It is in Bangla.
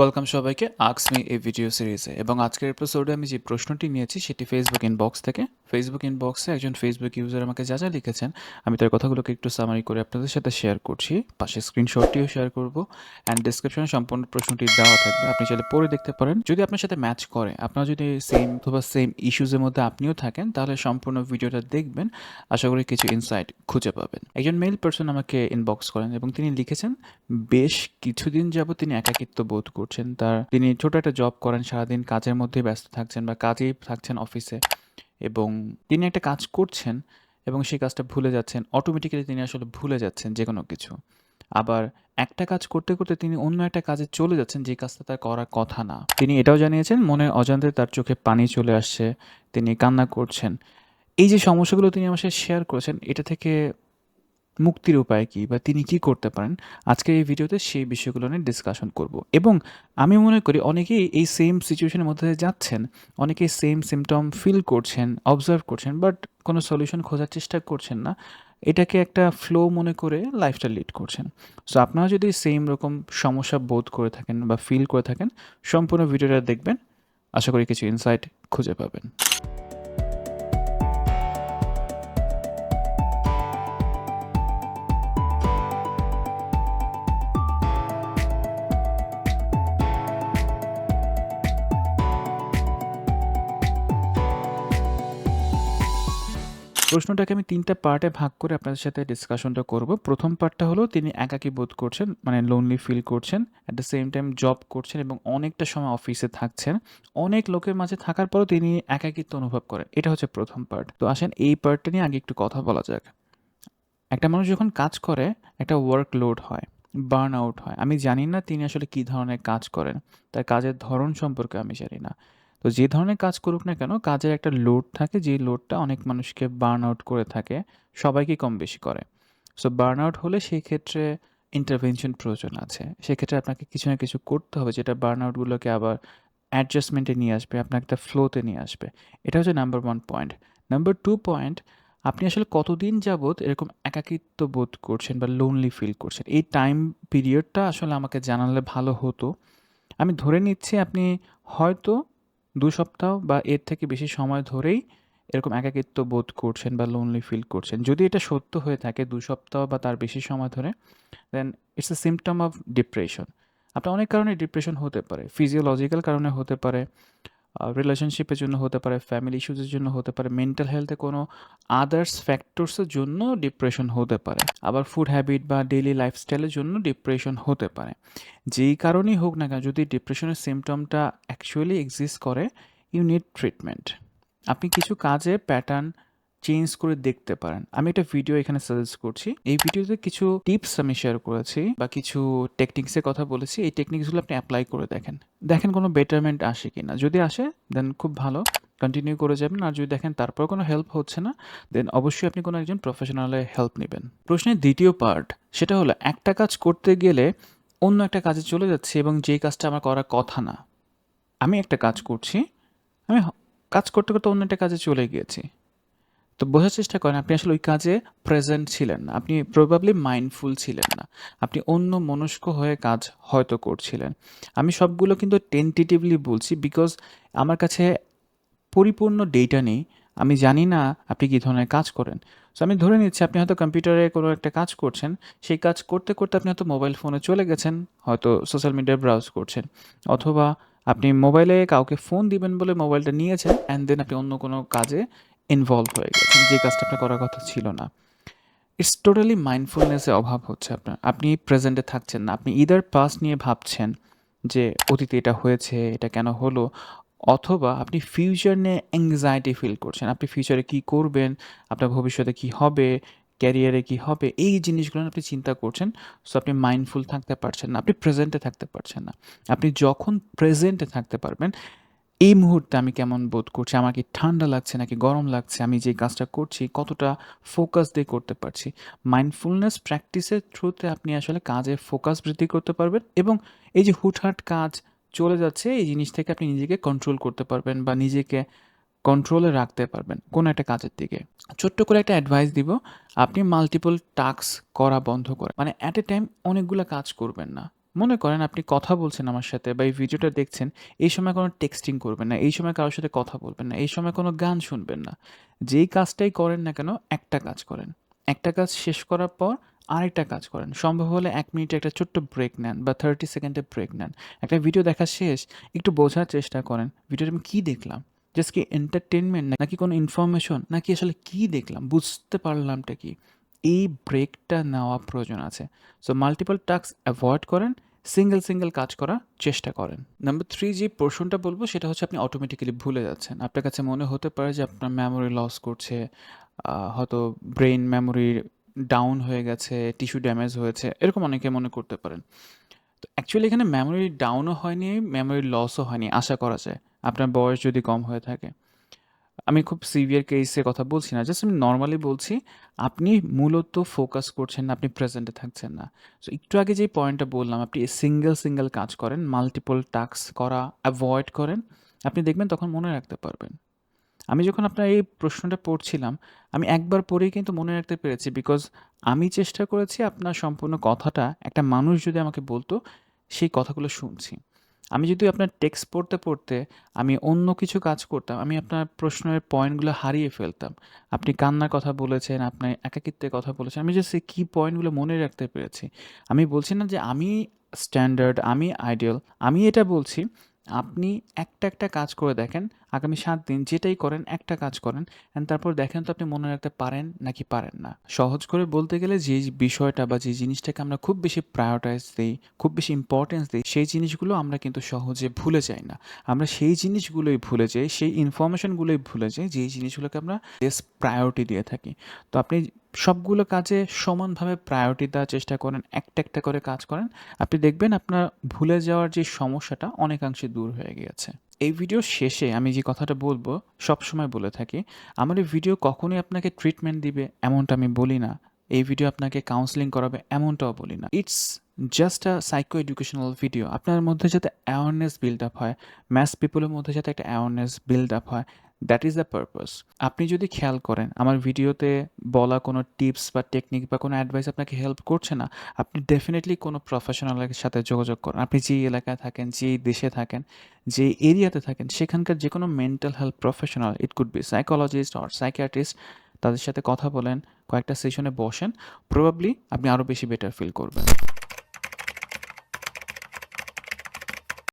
ওয়েলকাম সবাইকে। আক্সমি এই ভিডিও সিরিজে এবং আজকের এপিসোডে আমি যে প্রশ্নটি নিয়েছি, সেটি ফেসবুক ইনবক্স থেকে ফেসবুক ইনবক্সে একজন ফেসবুক ইউজার আমাকে যা যা লিখেছেন, আমি তার কথাগুলোকে একটু সামারি করে আপনাদের সাথে শেয়ার করছি। পাশে স্ক্রিনশটটিও শেয়ার করব। অ্যান্ড ডিসক্রিপশনে সম্পূর্ণ প্রশ্নটি দেওয়া থাকবে। আপনি চাইলে পড়ে দেখতে পারেন। যদি আপনার সাথে ম্যাচ করে, আপনার যদি সেম অথবা সেম ইস্যুজের মধ্যে আপনিও থাকেন, তাহলে সম্পূর্ণ ভিডিওটা দেখবেন। আশা করি কিছু ইনসাইট খুঁজে পাবেন। একজন মেল পার্সন আমাকে ইনবক্স করেন এবং তিনি লিখেছেন, বেশ কিছুদিন যাবত তিনি একাকিত্ব বোধ করছেন। তার, তিনি ছোট একটা জব করেন, সারাদিন কাজের মধ্যে ব্যস্ত থাকছেন বা কাজেই থাকছেন অফিসে এবং তিনি একটা কাজ করছেন এবং সেই কাজটা ভুলে যাচ্ছেন। অটোমেটিক্যালি তিনি আসলে ভুলে যাচ্ছেন যে কোনো কিছু। আবার একটা কাজ করতে করতে তিনি অন্য একটা কাজে চলে যাচ্ছেন যে কাজটা তার করার কথা না। তিনি এটাও জানিয়েছেন মনে অজান্তে তার চোখে পানি চলে আসছে, তিনি কান্না করছেন। এই যে সমস্যাগুলো তিনি আমার সাথে শেয়ার করেছেন, এটা থেকে মুক্তির উপায় কি বা তিনি কি করতে পারেন, আজকের এই ভিডিওতে সেই বিষয়গুলো নিয়ে ডিসকাশন করব। এবং আমি মনে করি অনেকেই এই সেম সিচুয়েশনের মধ্যে যাচ্ছেন, অনেকেই সেম সিমটম ফিল করছেন অবজার্ভ করছেন বাট কোনো সলিউশন খোঁজার চেষ্টা করছেন না। এটাকে একটা ফ্লো মনে করে লাইফটা লিড করছেন। সো আপনারা যদি সেম রকম সমস্যা বোধ করে থাকেন বা ফিল করে থাকেন, সম্পূর্ণ ভিডিওটা দেখবেন। আশা করি কিছু ইনসাইট খুঁজে পাবেন। প্রশ্নটাকে আমি তিনটা পার্টে ভাগ করে আপনাদের সাথে ডিসকাশনটা করব। প্রথম পার্টটা হলো, তিনি একাকী বোধ করছেন মানে লোনলি ফিল করছেন at the same time job করছেন এবং অনেকটা সময় অফিসে থাকছেন। অনেক লোকের মাঝে থাকার পরও তিনি একাকিত্ব অনুভব করেন। এটা হচ্ছে প্রথম পার্ট। তো আসেন এই পার্টটা নিয়ে আগে একটু কথা বলা যাক। একটা মানুষ যখন কাজ করে, একটা ওয়ার্ক লোড হয় বার্ন আউট হয়, আমি জানি না তিনি আসলে কী ধরনের কাজ করেন, তার কাজের ধরন সম্পর্কে আমি জানি না। তো যে ধরনের কাজ করুক না কেন, কাজের একটা লোড থাকে, যে লোডটা অনেক মানুষকে বার্ন আউট করে থাকে, সবাইকে কম বেশি করে। সো বার্ন আউট হলে সেই ক্ষেত্রে ইন্টারভেনশন প্রয়োজন আছে। সেক্ষেত্রে আপনাকে কিছু না কিছু করতে হবে, যেটা বার্ন আউটগুলোকে আবার অ্যাডজাস্টমেন্টে নিয়ে আসবে আপনার একটা ফ্লোতে নিয়ে আসবে। এটা হচ্ছে number one point number two point আপনি আসলে কতদিন যাবৎ এরকম একাকিত্ব বোধ করছেন বা লোনলি ফিল করছেন? এই টাইম পিরিয়ডটা আসলে আমাকে জানালে ভালো হতো। আমি ধরে নিচ্ছি আপনি হয়তো দু সপ্তাহ বা এর থেকে বেশি সময় ধরেই এরকম একাকিত্ব বোধ করছেন বা লোনলি ফিল করছেন। যদি এটা সত্য হয়ে থাকে দু সপ্তাহ বা তার বেশি সময় ধরে then it's a symptom of depression আপনার অনেক কারণে ডিপ্রেশন হতে পারে। ফিজিওলজিক্যাল কারণে হতে পারে রিলেশনশিপের জন্য হতে পারে ফ্যামিলি ইস্যুজের জন্য হতে পারে মেন্টাল হেলথে কোনো আদার্স ফ্যাক্টরসের জন্য ডিপ্রেশন হতে পারে। আবার ফুড হ্যাবিট বা ডেইলি লাইফস্টাইলের জন্য ডিপ্রেশন হতে পারে। যেই কারণেই হোক না কেন, যদি ডিপ্রেশনের সিমটমটা অ্যাকচুয়ালি এক্সিস্ট করে ইউনিট ট্রিটমেন্ট আপনি কিছু কাজে প্যাটার্ন চেঞ্জ করে দেখতে পারেন। আমি একটা ভিডিও এখানে সাজেস্ট করছি। এই ভিডিওতে কিছু টিপস আমি শেয়ার করেছি বা কিছু টেকনিক্সের কথা বলেছি। এই টেকনিক্সগুলো আপনি অ্যাপ্লাই করে দেখেন। দেখেন কোনো বেটারমেন্ট আসে কি না যদি আসে দেন খুব ভালো। কন্টিনিউ করে যাবেন। আর যদি দেখেন তারপর কোনো হেল্প হচ্ছে না দেন অবশ্যই আপনি কোনো একজন প্রফেশনালের হেল্প নেবেন। প্রশ্নের দ্বিতীয় পার্ট সেটা হলো একটা কাজ করতে গেলে অন্য একটা কাজে চলে যাচ্ছে এবং যেই কাজটা আমার করার কথা না। আমি একটা কাজ করছি। আমি কাজ করতে করতে অন্য একটা কাজে চলে গিয়েছি। তো বোঝার চেষ্টা করেন, আপনি আসলে ওই কাজে প্রেজেন্ট ছিলেন না। আপনি প্রবাবলি মাইন্ডফুল ছিলেন না। আপনি অন্য মনস্ক হয়ে কাজ হয়তো করছিলেন। আমি সবগুলো কিন্তু টেন্টেটিভলি বলছি বিকজ আমার কাছে পরিপূর্ণ ডেটা নেই। আমি জানি না আপনি কী ধরনের কাজ করেন। সো আমি ধরে নিচ্ছি, আপনি হয়তো কম্পিউটারে কোনো একটা কাজ করছেন। সেই কাজ করতে করতে আপনি হয়তো মোবাইল ফোনে চলে গেছেন, হয়তো সোশ্যাল মিডিয়ায় ব্রাউজ করছেন। অথবা আপনি মোবাইলে কাউকে ফোন দিবেন বলে মোবাইলটা নিয়েছেন অ্যান্ড দেন আপনি অন্য কোনো কাজে ইনভলভ হয়ে গেছেন, যে কাজটা আপনার করার কথা ছিল না। ইটস টোটালি মাইন্ডফুলনেসের অভাব হচ্ছে আপনার। আপনি প্রেজেন্টে থাকছেন না। আপনি ইদার পাস নিয়ে ভাবছেন যে অতীতে এটা হয়েছে, এটা কেন হলো, অথবা আপনি ফিউচার নিয়ে অ্যাংজাইটি ফিল করছেন। আপনি ফিউচারে কি করবেন, আপনার ভবিষ্যতে কি হবে ক্যারিয়ারে কি হবে, এই জিনিসগুলো আপনি চিন্তা করছেন সো আপনি মাইন্ডফুল থাকতে পারছেন না। আপনি প্রেজেন্টে থাকতে পারছেন না। আপনি যখন প্রেজেন্টে থাকতে পারবেন এই মুহূর্তে আমি কেমন বোধ করছি? আমার কি ঠান্ডা লাগছে নাকি গরম লাগছে? আমি যে কাজটা করছি, কতটা ফোকাস দিয়ে করতে পারছি? মাইন্ডফুলনেস প্র্যাকটিসের থ্রুতে আপনি আসলে কাজে ফোকাস বৃদ্ধি করতে পারবেন এবং এই যে হুটহাট কাজ চলে যাচ্ছে, এই জিনিস থেকে আপনি নিজেকে কন্ট্রোল করতে পারবেন বা নিজেকে কন্ট্রোলে রাখতে পারবেন কোনো একটা কাজের দিকে। ছোট্ট করে একটা অ্যাডভাইস দিব, আপনি মাল্টিপল টাস্ক করা বন্ধ করেন। মানে অ্যাট এ টাইম অনেকগুলো কাজ করবেন না। মনে করেন আপনি কথা বলছেন আমার সাথে বা এই ভিডিওটা দেখছেন, এই সময় কোনো টেক্সটিং করবেন না, এই সময় কারোর সাথে কথা বলবেন না, এই সময় কোনো গান শুনবেন না। যেই কাজটাই করেন না কেন, একটা কাজ করেন। একটা কাজ শেষ করার পর আরেকটা কাজ করেন। সম্ভব হলে এক মিনিটে একটা ছোট্ট ব্রেক নেন বা থার্টি সেকেন্ডে ব্রেক নেন। একটা ভিডিও দেখা শেষ, একটু বোঝার চেষ্টা করেন ভিডিওটা আমি কী দেখলাম? জাস্ট কি এন্টারটেনমেন্ট নাকি কোনো ইনফরমেশন নাকি আসলে কী দেখলাম? বুঝতে পারলামটা কি? এই ব্রেকটা নেওয়া প্রয়োজন আছে। সো মাল্টিপল টাস্ক অ্যাভয়েড করেন সিঙ্গেল সিঙ্গেল কাজ করার চেষ্টা করেন। নাম্বার থ্রি যে পোর্শনটা বলব সেটা হচ্ছে আপনি অটোমেটিক্যালি ভুলে যাচ্ছেন। আপনার কাছে মনে হতে পারে যে আপনার মেমোরি লস করছে হয়তো ব্রেন মেমোরি ডাউন হয়ে গেছে টিস্যু ড্যামেজ হয়েছে, এরকম অনেকে মনে করতে পারেন। তো অ্যাকচুয়ালি এখানে মেমোরি ডাউনও হয়নি মেমোরি লসও হয়নি, আশা করা যায়। আপনার বয়স যদি কম হয়ে থাকে। আমি খুব সিভিয়ার কেসে কথা বলছি না জাস্ট আমি নর্মালি বলছি, আপনি মূলত ফোকাস করছেন না, আপনি প্রেজেন্টে থাকছেন না। সো একটু আগে যে পয়েন্টটা বললাম, আপনি সিঙ্গেল সিঙ্গেল কাজ করেন মাল্টিপল টাস্ক করা অ্যাভয়েড করেন, আপনি দেখবেন তখন মনে রাখতে পারবেন। আমি যখন আপনার এই প্রশ্নটা পড়ছিলাম, আমি একবার পড়েই কিন্তু মনে রাখতে পেরেছি বিকজ আমি চেষ্টা করেছি আপনার সম্পূর্ণ কথাটা একটা মানুষ যদি আমাকে বলতো, সেই কথাগুলো শুনছি। আমি যদি আপনার টেক্সট পড়তে পড়তে আমি অন্য কিছু কাজ করতাম, আমি আপনার প্রশ্নের পয়েন্টগুলো হারিয়ে ফেলতাম। আপনি কান্নার কথা বলেছেন আপনার একাকিত্বের কথা বলেছেন, আমি যে সেই কী পয়েন্টগুলো মনে রাখতে পেরেছি। আমি বলছি না যে আমি স্ট্যান্ডার্ড আমি আইডিয়াল আমি এটা বলছি আপনি একটা একটা কাজ করে দেখেন, আগামী সাত দিন যেটাই করেন, একটা কাজ করেন অ্যান্ড তারপর দেখেন তো আপনি মনে রাখতে পারেন নাকি পারেন না। সহজ করে বলতে গেলে যে বিষয়টা বা যে জিনিসটাকে আমরা খুব বেশি প্রায়োরিটাইজ দিই, খুব বেশি ইম্পর্টেন্স দিই, সেই জিনিসগুলো আমরা কিন্তু সহজে ভুলে যাই না। আমরা সেই জিনিসগুলোই ভুলে যাই, সেই ইনফরমেশনগুলোই ভুলে যাই, যেই জিনিসগুলোকে আমরা বেশ প্রায়োরিটি দিয়ে থাকি। তো আপনি সবগুলো কাজে সমানভাবে প্রায়োরিটি দেওয়ার চেষ্টা করেন, একটা একটা করে কাজ করেন। আপনি দেখবেন আপনার ভুলে যাওয়ার যে সমস্যাটা অনেকাংশে দূর হয়ে গিয়েছে। এই ভিডিও শেষে আমি যে কথাটা বলব সব সময় বলে থাকি, আমার এই ভিডিও কখনোই আপনাকে ট্রিটমেন্ট দিবে এমনটা আমি বলি না। এই ভিডিও আপনাকে কাউন্সেলিং করাবে এমনটাও বলি না। It's just a psycho educational video আপনার মধ্যে যাতে অ্যাওয়ারনেস বিল্ড আপ হয় ম্যাস পিপলের মধ্যে যাতে একটা অ্যাওয়ারনেস বিল্ড আপ হয় দ্যাট ইজ দ্য পারপাস আপনি যদি খেয়াল করেন, আমার ভিডিওতে বলা কোনো টিপস বা টেকনিক বা কোনো অ্যাডভাইস আপনাকে হেল্প করছে না, আপনি ডেফিনেটলি কোনো প্রফেশনালের সাথে যোগাযোগ করুন। আপনি যেই এলাকায় থাকেন যেই দেশে থাকেন, যে এরিয়াতে থাকেন, সেখানকার যে কোনো mental health professional it could be psychologist or psychiatrist তাদের সাথে কথা বলেন, কয়েকটা সেশনে বসেন প্রবাবলি আপনি আরও বেশি বেটার ফিল করবেন।